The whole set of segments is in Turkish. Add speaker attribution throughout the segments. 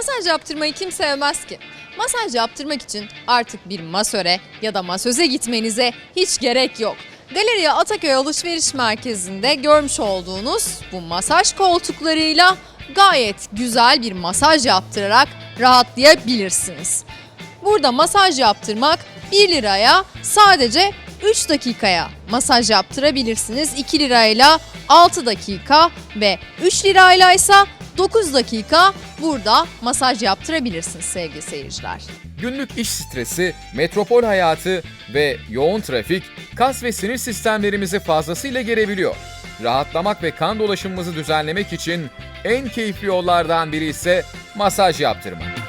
Speaker 1: Masaj yaptırmayı kim sevmez ki? Masaj yaptırmak için artık bir masöre ya da masöze gitmenize hiç gerek yok. Galeriya Ataköy Alışveriş Merkezi'nde görmüş olduğunuz bu masaj koltuklarıyla gayet güzel bir masaj yaptırarak rahatlayabilirsiniz. Burada masaj yaptırmak 1 liraya sadece 3 dakikaya masaj yaptırabilirsiniz. 2 lirayla 6 dakika ve 3 lirayla ise 9 dakika burada masaj yaptırabilirsiniz sevgili seyirciler.
Speaker 2: Günlük iş stresi, metropol hayatı ve yoğun trafik kas ve sinir sistemlerimizi fazlasıyla gerebiliyor. Rahatlamak ve kan dolaşımımızı düzenlemek için en keyifli yollardan biri ise masaj yaptırmak.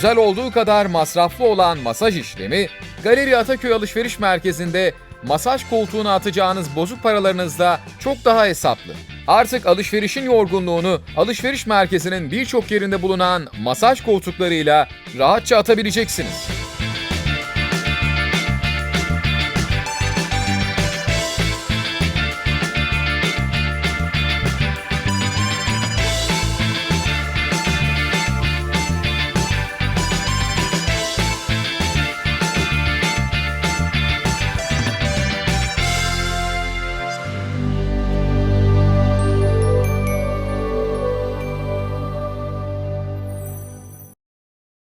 Speaker 2: Güzel olduğu kadar masraflı olan masaj işlemi, Galeri Ataköy Alışveriş Merkezi'nde masaj koltuğuna atacağınız bozuk paralarınızda çok daha hesaplı. Artık alışverişin yorgunluğunu alışveriş merkezinin birçok yerinde bulunan masaj koltuklarıyla rahatça atabileceksiniz.